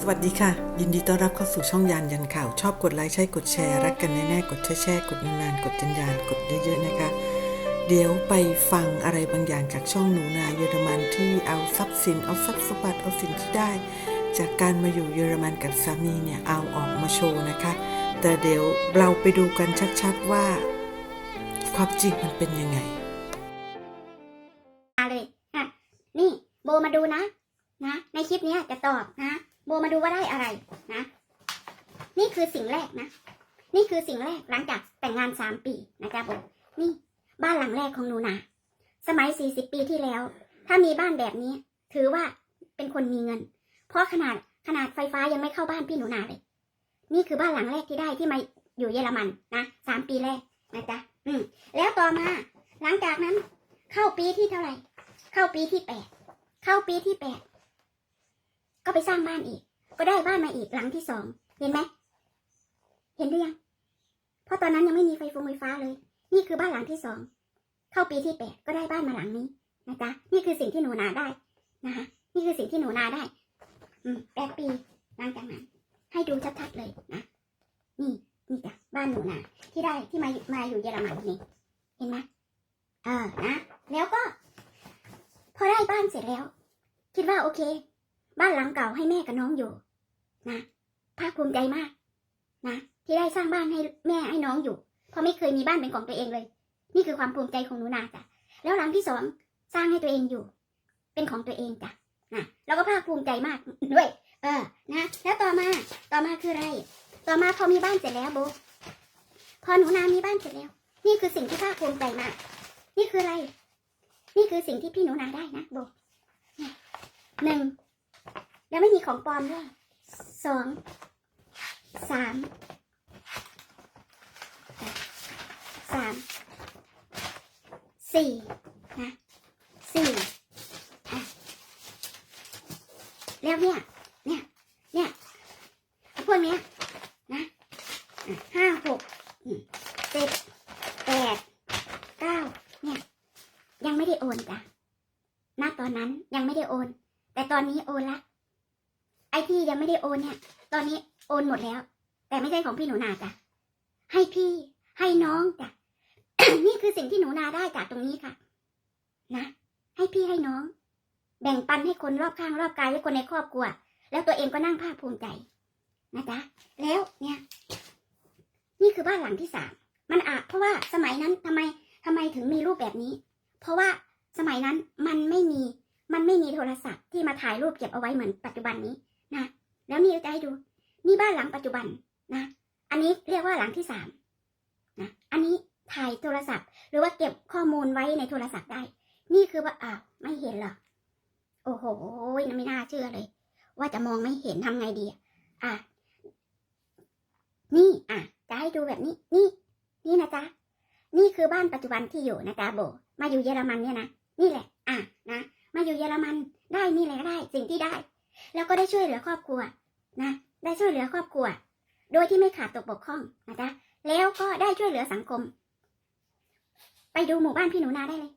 สวัสดีค่ะ ยินดีต้อนรับเข้าสู่ช่องยานยันข่าว ชอบกดไลค์ใช่กดแชร์ รักกันแน่ๆกดแชร์แชร์กดนานๆกดยันยานกดเยอะๆนะคะ เดี๋ยวไปฟังอะไรบางอย่างจากช่องหนูนาเยอรมันที่เอาทรัพย์สินเอาทรัพย์สมบัติเอาสิ่งที่ได้ จากการมาอยู่เยอรมันกับสามีเนี่ยเอาออกมาโชว์นะคะ แต่เดี๋ยวเราไปดูกันชัดๆว่า ความจริงมันเป็นยังไงมาเลยอะนี่โบมาดูนะ นะ ในคลิปนี้จะตอบนะ โบมาดูว่าได้อะไรนะ นี่คือสิ่งแรกนะ นี่คือสิ่งแรกหลังจากแต่งงานสามปีนะจ๊ะโบนี่บ้านหลังแรกของหนูนะสมัยสี่สิบปีที่แล้ว ถ้ามีบ้านแบบนี้ ถือว่าเป็นคนมีเงิน เพราะขนาดขนาดไฟฟ้ายังไม่เข้าบ้านพี่หนูนาเลย นี่คือบ้านหลังแรกที่ได้ที่มาอยู่เยอรมันนะสามปีแรกนะจ๊ะอืม แล้วต่อมา หลังจากนั้น เข้าปีที่เท่าไหร่ เข้าปีที่แปดเข้าปีที่แปด ก็ไปสร้างบ้านอีก ก็ได้บ้านมาอีกหลังที่สอง เห็นไหม เห็นหรือยัง เพราะตอนนั้นยังไม่มีไฟฟงไฟฟ้าเลย นี่คือบ้านหลังที่สอง เข้าปีที่แปดก็ได้บ้านมาหลังนี้นะจ๊ะ นี่คือสิ่งที่หนูนาได้นะคะ นี่คือสิ่งที่หนูนาได้ อืมแปดปีหลังจากนั้น ให้ดูชัดๆเลยนะ นี่นี่จ้ะบ้านหนูนาที่ได้ที่มามาอยู่เยอรมันนี่ เห็นไหมเออนะ แล้วก็ พอได้บ้านเสร็จแล้ว คิดว่าโอเค บ้านหลังเก่าให้แม่กับน้องอยู่ นะภาคภูมิใจมาก นะที่ได้สร้างบ้านให้แม่ให้น้องอยู่ เพราะไม่เคยมีบ้านเป็นของตัวเองเลย นี่คือความภูมิใจของหนูนาจ้ะแล้วหลังที่สองสร้างให้ตัวเองอยู่ เป็นของตัวเองจ้ะนะแล้วก็ภาคภูมิใจมากด้วย เออนะแล้วต่อมาต่อมาคืออะไร ต่อมาพอมีบ้านเสร็จแล้วโบพอหนูนามีบ้านเสร็จแล้ว นี่คือสิ่งที่ภาคภูมิใจมาก นี่คืออะไร นี่คือสิ่งที่พี่หนูนาได้นะโบหนึ่ง แล้วไม่มีของปลอมด้วยสองสามสามสี่นะสี่อะแล้วเนี่ย เนี่ย เนี่ย พวกนี้นะห้าหกเจ็ดแปดเก้าเนี่ย ยังไม่ได้โอนจ้ะณตอนนั้นยังไม่ได้โอน แต่ตอนนี้โอนละ ไม่ได้โอนเนี่ย ตอนนี้โอนหมดแล้ว แต่ไม่ใช่ของพี่หนูนาจ้ะให้พี่ ให้น้องจ้ะนี่คือสิ่งที่หนูนาได้จากตรงนี้ค่ะ นะ ให้พี่ให้น้อง แบ่งปันให้คนรอบข้างรอบกายและคนในครอบครัว แล้วตัวเองก็นั่งภาคภูมิใจนะจ๊ะแล้วเนี่ย นี่คือบ้านหลังที่สามมันอาจเพราะว่าสมัยนั้นทำไมทำไมถึงมีรูปแบบนี้ เพราะว่าสมัยนั้นมันไม่มีมันไม่มีโทรศัพท์ที่มาถ่ายรูปเก็บเอาไว้เหมือนปัจจุบันนี้นะ แล้วนี่จะให้ดู นี่บ้านหลังปัจจุบันนะ อันนี้เรียกว่าหลังที่สามนะ อันนี้ถ่ายโทรศัพท์ หรือว่าเก็บข้อมูลไว้ในโทรศัพท์ได้ นี่คือว่าอ้าวไม่เห็นหรอโอ้โหไม่น่าเชื่อเลย ว่าจะมองไม่เห็นทำไงดีอะอะนี่อะจะให้ดูแบบนี้ นี่ นี่นะจ๊ะนี่คือบ้านปัจจุบันที่อยู่นะจ๊ะโบ มาอยู่เยอรมันเนี่ยนะนี่แหละ อะนะมาอยู่เยอรมันได้นี่แหละได้ สิ่งที่ได้ แล้วก็ได้ช่วยเหลือครอบครัวนะ ได้ช่วยเหลือครอบครัว โดยที่ไม่ขาดตกบกพร่องนะจ๊ะแล้วก็ได้ช่วยเหลือสังคม ไปดูหมู่บ้านพี่หนูนาได้เลย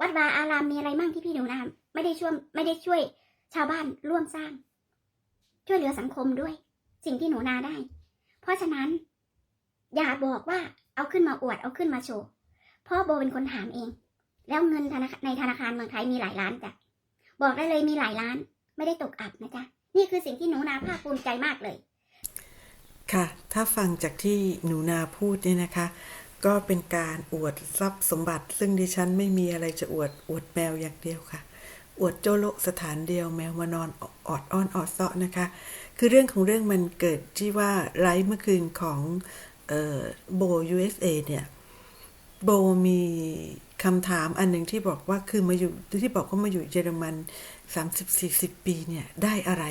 วัดวาอารามมีอะไรมั่งที่พี่หนูนาไม่ได้ช่วยไม่ได้ช่วย ชาวบ้านร่วมสร้าง ช่วยเหลือสังคมด้วย สิ่งที่หนูนาได้ เพราะฉะนั้น อย่าบอกว่าเอาขึ้นมาอวดเอาขึ้นมาโชว์พ่อโบเป็นคนถามเอง แล้วเงินธนาคารในธนาคารเมืองไทยมีหลายล้านจ้ะบอกได้เลยมีหลายล้าน ไม่ได้ตกอับนะจ๊ะ นี่คือสิ่งที่หนูนาภาคภูมิใจมากเลย ค่ะ ถ้าฟังจากที่หนูนาพูดเนี่ยนะคะ ก็เป็นการอวดทรัพย์สมบัติ ซึ่งดิฉันไม่มีอะไรจะอวดอวดแมวอย่างเดียวค่ะ อวดโจโลสถานเดียวแมวมานอนออดอ้อนออดเซาะนะคะ คือเรื่องของเรื่องมันเกิดที่ว่าไลฟ์เมื่อคืนของโบ USA เนี่ย โบมี คำถามอันหนึ่งที่บอกว่าคือมาอยู่ที่บอกว่ามาอยู่เยอรมัน30-40 ปีเนี่ยได้อะไร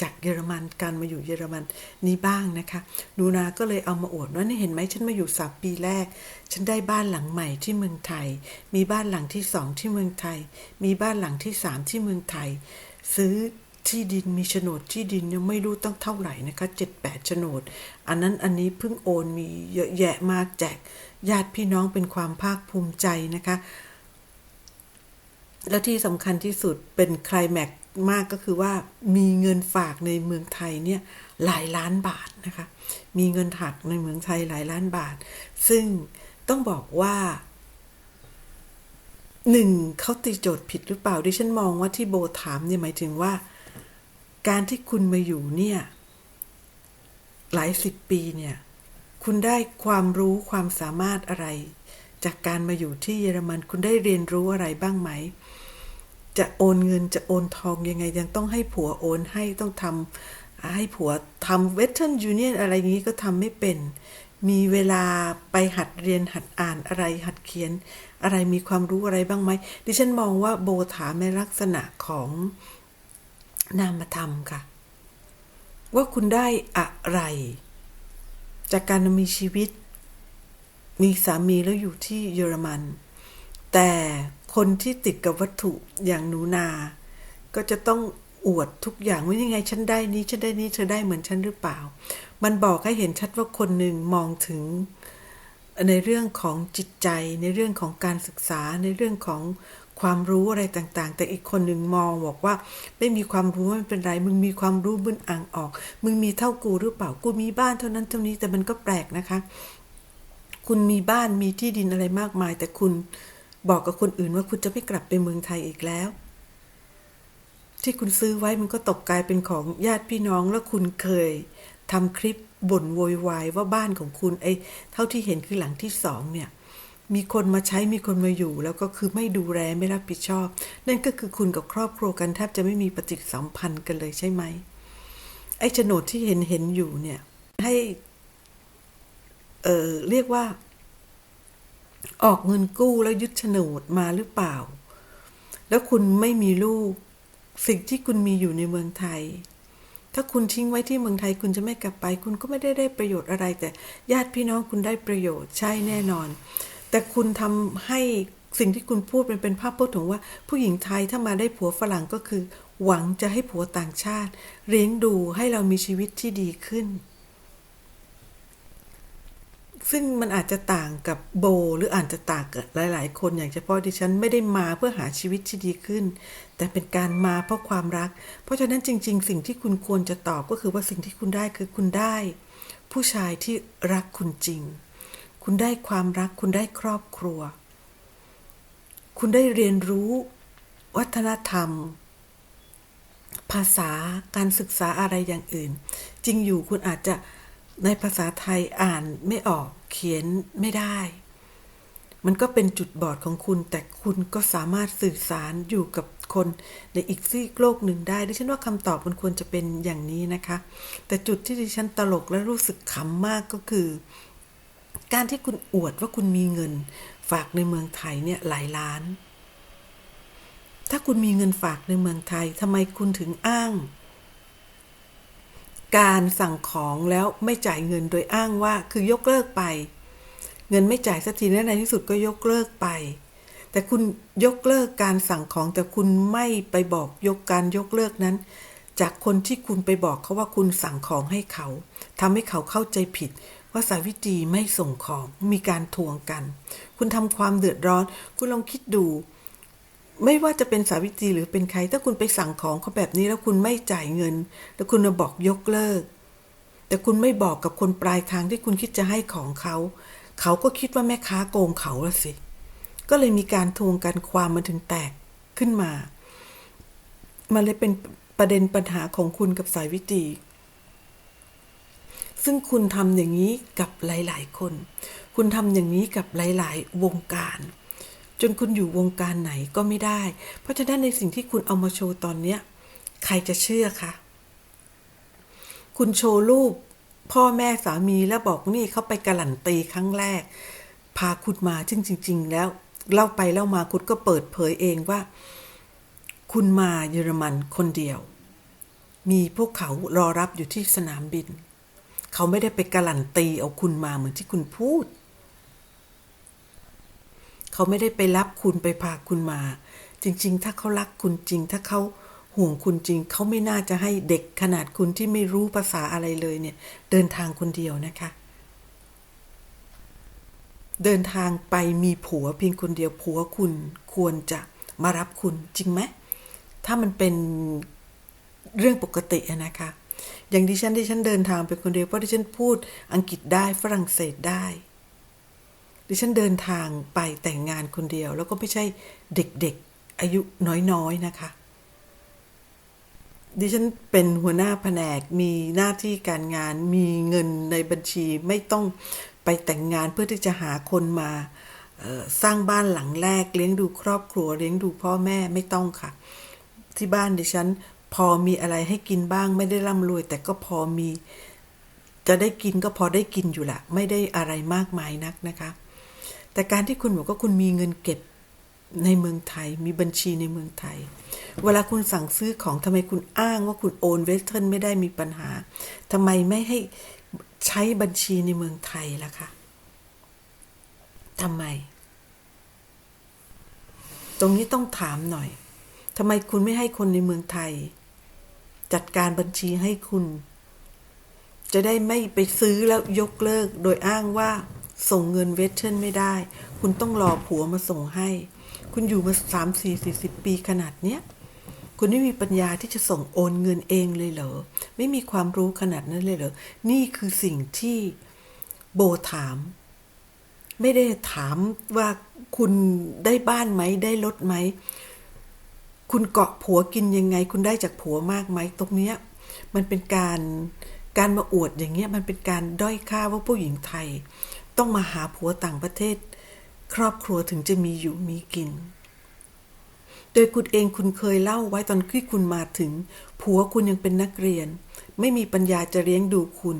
จากเยอรมันการมาอยู่เยอรมันนี้บ้างนะคะดูนาก็เลยเอามาอวดว่านี่เห็นไหมฉันมาอยู่สามปีแรก ฉันได้บ้านหลังใหม่ที่เมืองไทย มีบ้านหลังที่สองที่เมืองไทย มีบ้านหลังที่สามที่เมืองไทย ซื้อ ที่ดินมีโฉนดที่ดินยังไม่รู้ตั้งเท่าไหร่นะคะเจ็ดแปดโฉนด อันนั้นอันนี้เพิ่งโอนมีเยอะแยะมากแจกญาติพี่น้องเป็นความภาคภูมิใจนะคะ แล้วที่สำคัญที่สุดเป็นคลแม็กมากก็คือว่ามีเงินฝากในเมืองไทยเนี่ยหลายล้านบาทนะคะ มีเงินถักในเมืองไทยหลายล้านบาท ซึ่งต้องบอกว่าหนึ่งเขาตีโจทย์ผิดหรือเปล่าดิฉันมองว่าที่โบถามเนี่ยหมายถึงว่า การที่คุณมาอยู่เนี่ย หลายสิบปีเนี่ย คุณได้ความรู้ความสามารถอะไร จากการมาอยู่ที่เยอรมันคุณได้เรียนรู้อะไรบ้างไหม จะโอนเงินจะโอนทองยังไง ยังต้องให้ผัวโอนให้ต้องทำให้ผัวทำเวสเทิร์นยูเนียนอะไรอย่างนี้ก็ทำไม่เป็น มีเวลาไปหัดเรียนหัดอ่านอะไรหัดเขียนอะไรมีความรู้อะไรบ้างไหมดิฉันมองว่าโบถามในลักษณะของ นามธรรมค่ะ ว่าคุณได้อะไร จากการมีชีวิต มีสามีแล้วอยู่ที่เยอรมัน แต่คนที่ติดกับวัตถุอย่างหนูนา ก็จะต้องอวดทุกอย่างว่ายังไงฉันได้นี้ฉันได้นี้เธอได้เหมือนฉันหรือเปล่า มันบอกให้เห็นชัดว่าคนหนึ่งมองถึงในเรื่องของจิตใจในเรื่องของการศึกษาในเรื่องของ ความรู้อะไรต่างๆ แต่อีกคนหนึ่งมองบอกว่า ไม่มีความรู้ไม่เป็นไร มึงมีความรู้มึงอ่างออก มึงมีเท่ากูหรือเปล่ากูมีบ้านเท่านั้นเท่านี้แต่มันก็แปลกนะคะ คุณมีบ้านมีที่ดินอะไรมากมาย แต่คุณบอกกับคนอื่นว่าคุณจะไม่กลับไปเมืองไทยอีกแล้ว ที่คุณซื้อไว้มันก็ตกกลายเป็นของญาติพี่น้องแล้วคุณเคยทำคลิปบ่นโวยวายว่าบ้านของคุณไอ้เท่าที่เห็นคือหลังที่สองเนี่ย มีคนมาใช้มีคนมาอยู่ แล้วก็คือไม่ดูแลไม่รับผิดชอบ นั่นก็คือคุณกับครอบครัวกันแทบจะไม่มีปฏิสัมพันธ์กันเลยใช่ไหมไอ้โฉนดที่เห็นเห็นอยู่เนี่ยให้เออเรียกว่า ออกเงินกู้แล้วยึดโฉนดมาหรือเปล่า แล้วคุณไม่มีลูก สิ่งที่คุณมีอยู่ในเมืองไทย ถ้าคุณทิ้งไว้ที่เมืองไทยคุณจะไม่กลับไป คุณก็ไม่ได้ได้ประโยชน์อะไรแต่ญาติพี่น้องคุณได้ประโยชน์ใช่แน่นอน แต่คุณทำให้สิ่งที่คุณพูดเป็นเป็นภาพพจน์ของว่า ผู้หญิงไทยถ้ามาได้ผัวฝรั่งก็คือ หวังจะให้ผัวต่างชาติเลี้ยงดูให้เรามีชีวิตที่ดีขึ้น ซึ่งมันอาจจะต่างกับโบ หรืออาจจะต่างกับหลาย ๆ คนอย่างเฉพาะดิฉันไม่ได้มาเพื่อหาชีวิตที่ดีขึ้น แต่เป็นการมาเพราะความรัก เพราะฉะนั้นจริง ๆ สิ่งที่คุณควรจะตอบก็คือว่าสิ่งที่คุณได้คือคุณได้ ผู้ชายที่รักคุณจริง คุณได้ความรัก คุณได้ครอบครัว คุณได้เรียนรู้ วัฒนธรรม ภาษาการศึกษาอะไรอย่างอื่น จริงอยู่คุณอาจจะในภาษาไทยอ่านไม่ออกเขียนไม่ได้ มันก็เป็นจุดบอดของคุณ แต่คุณก็สามารถสื่อสารอยู่กับคนในอีกซีกโลกหนึ่งได้ ดิฉันว่าคำตอบมันควรจะเป็นอย่างนี้นะคะ แต่จุดที่ดิฉันตลกและรู้สึกขำมากก็คือ การที่คุณอวดว่าคุณมีเงิน ฝากในเมืองไทยเนี่ยหลายล้าน ถ้าคุณมีเงินฝากในเมืองไทยทำไมคุณถึงอ้าง การสั่งของแล้วไม่จ่ายเงินโดยอ้างว่าคือยกเลิกไป เงินไม่จ่ายสักทีและในที่สุดก็ยกเลิกไป แต่คุณยกเลิกการสั่งของแต่คุณไม่ไปบอกยกการยกเลิกนั้น จากคนที่คุณไปบอกเขาว่าคุณสั่งของให้เขาทำให้เขาเข้าใจผิด ว่าสาวิตรีไม่ส่งของมีการทวงกัน คุณทำความเดือดร้อน คุณลองคิดดู ไม่ว่าจะเป็นสาวิตรีหรือเป็นใคร ถ้าคุณไปสั่งของเขาแบบนี้แล้วคุณไม่จ่ายเงิน แล้วคุณมาบอกยกเลิก แต่คุณไม่บอกกับคนปลายทางที่คุณคิดจะให้ของเขา เขาก็คิดว่าแม่ค้าโกงเขาละสิ ก็เลยมีการทวงกันความมันถึงแตกขึ้นมา มันเลยเป็นประเด็นปัญหาของคุณกับสายวิตรี ซึ่งคุณทำอย่างนี้กับหลาย ๆ คน คุณทำอย่างนี้กับหลาย ๆ วงการ จนคุณอยู่วงการไหนก็ไม่ได้ เพราะฉะนั้นในสิ่งที่คุณเอามาโชว์ตอนเนี้ยใครจะเชื่อคะคุณโชว์รูปพ่อแม่สามีแล้วบอกนี่เขาไปการันตีครั้งแรก พาคุณมาซึ่งจริง ๆ แล้วเล่าไปเล่ามาคุณก็เปิดเผยเองว่า คุณมาเยอรมันคนเดียว มีพวกเขารอรับอยู่ที่สนามบิน เขาไม่ได้ไปการันตีเอาคุณมาเหมือนที่คุณพูด เขาไม่ได้ไปรับคุณไปพาคุณมา จริง ๆ ถ้าเขารักคุณจริง ถ้าเขาห่วงคุณจริง เขาไม่น่าจะให้เด็กขนาดคุณที่ไม่รู้ภาษาอะไรเลยเนี่ย เดินทางคนเดียวนะคะ เดินทางไปมีผัวเพียงคนเดียวผัวคุณควรจะมารับคุณจริงไหมถ้ามันเป็นเรื่องปกตินะคะ อย่างดิฉันดิฉันเดินทางไปคนเดียวเพราะดิฉันพูดอังกฤษได้ฝรั่งเศสได้ดิฉันเดินทางไปแต่งงานคนเดียว แล้วก็ไม่ใช่เด็กๆอายุน้อยๆนะคะ ดิฉันเป็นหัวหน้าแผนกมีหน้าที่การงานมีเงินในบัญชีไม่ต้องไปแต่งงานเพื่อที่จะหาคนมาสร้างบ้านหลังแรกเลี้ยงดูครอบครัวเลี้ยงดูพ่อแม่ไม่ต้องค่ะ ที่บ้านดิฉัน พอมีอะไรให้กินบ้างไม่ได้ร่ำรวย แต่ก็พอมี จะได้กินก็พอได้กินอยู่ละไม่ได้อะไรมากมายนักนะคะ แต่การที่คุณบอกว่าคุณมีเงินเก็บในเมืองไทย มีบัญชีในเมืองไทย เวลาคุณสั่งซื้อของทำไมคุณอ้างว่าคุณโอนเวสเทิร์นไม่ได้มีปัญหาทำไมไม่ให้ใช้บัญชีในเมืองไทยล่ะคะทำไม ตรงนี้ต้องถามหน่อยทำไมคุณไม่ให้คนในเมืองไทย จัดการบัญชีให้คุณ จะได้ไม่ไปซื้อแล้วยกเลิก โดยอ้างว่าส่งเงินเวทเทิร์นไม่ได้ คุณต้องรอผัวมาส่งให้ คุณอยู่มาสามสี่สี่สิบปีขนาดเนี้ย คุณไม่มีปัญญาที่จะส่งโอนเงินเองเลยเหรอ ไม่มีความรู้ขนาดนั้นเลยเหรอ นี่คือสิ่งที่โบถาม ไม่ได้ถามว่าคุณได้บ้านไหม ได้รถไหม คุณเกาะผัวกินยังไง คุณได้จากผัวมากไหมตรงเนี้ยมันเป็นการการมาอวดอย่างเงี้ยมันเป็นการด้อยค่าว่าผู้หญิงไทย ต้องมาหาผัวต่างประเทศ ครอบครัวถึงจะมีอยู่มีกิน โดยคุณเองคุณเคยเล่าไว้ตอนที่คุณมาถึง ผัวคุณยังเป็นนักเรียน ไม่มีปัญญาจะเลี้ยงดูคุณ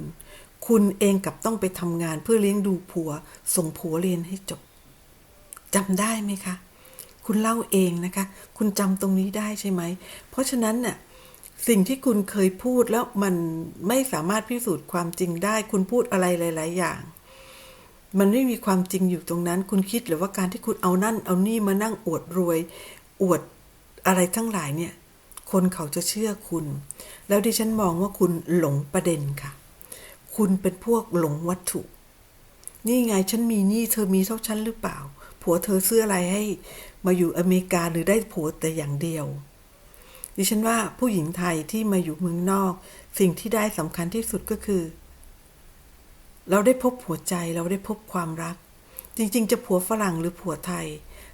คุณเองกับต้องไปทำงานเพื่อเลี้ยงดูผัว ส่งผัวเรียนให้จบจำได้ไหมคะ คุณเล่าเองนะคะ คุณจำตรงนี้ได้ใช่ไหม เพราะฉะนั้นน่ะสิ่งที่คุณเคยพูดแล้วมันไม่สามารถพิสูจน์ความจริงได้ คุณพูดอะไรหลาย ๆ อย่าง มันไม่มีความจริงอยู่ตรงนั้น คุณคิดหรือว่าการที่คุณเอานั่น เอานี่มานั่งอวดรวย อวดอะไรทั้งหลายเนี่ย คนเขาจะเชื่อคุณ แล้วดิฉันมองว่าคุณหลงประเด็นค่ะ คุณเป็นพวกหลงวัตถุ นี่ไงฉันมีนี้เธอมีเท่าฉันหรือเปล่า ผัวเธอซื้ออะไรให้ มาอยู่อเมริกาหรือได้ผัวแต่อย่างเดียว ดิฉันว่าผู้หญิงไทยที่มาอยู่เมืองนอก สิ่งที่ได้สำคัญที่สุดก็คือ เราได้พบหัวใจเราได้พบความรัก จริง ๆ จะผัวฝรั่งหรือผัวไทย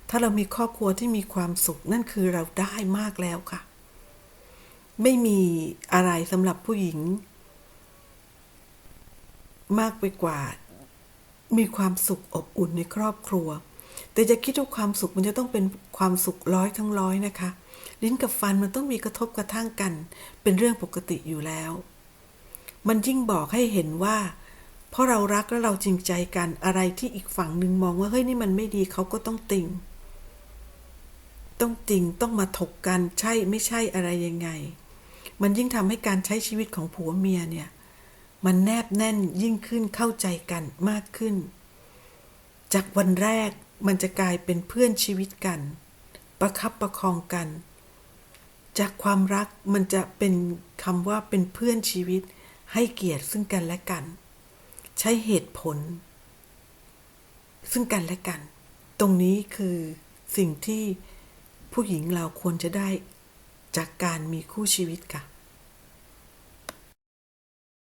ถ้าเรามีครอบครัวที่มีความสุขนั่นคือเราได้มากแล้วค่ะ ไม่มีอะไรสำหรับผู้หญิง มากไปกว่า มีความสุขอบอุ่นในครอบครัว แต่จะคิดว่าความสุขมันจะต้องเป็นความสุขร้อยทั้งร้อยนะคะ ลิ้นกับฟันมันต้องมีกระทบกระทั่งกัน เป็นเรื่องปกติอยู่แล้ว มันยิ่งบอกให้เห็นว่า เพราะเรารักและเราจริงใจกันอะไรที่อีกฝั่งหนึ่งมองว่าเฮ้ยนี่มันไม่ดีเขาก็ต้องติงต้องติงต้องมาถกกันใช่ไม่ใช่อะไรยังไง มันยิ่งทำให้การใช้ชีวิตของผัวเมียเนี่ยมันแนบแน่นยิ่งขึ้นเข้าใจกันมากขึ้น จากวันแรก มันจะกลายเป็นเพื่อนชีวิตกัน ประคับประคองกัน จากความรักมันจะเป็นคำว่าเป็นเพื่อนชีวิต ให้เกียรติซึ่งกันและกัน ใช้เหตุผล ซึ่งกันและกัน ตรงนี้คือสิ่งที่ผู้หญิงเราควรจะได้จากการมีคู่ชีวิตค่ะ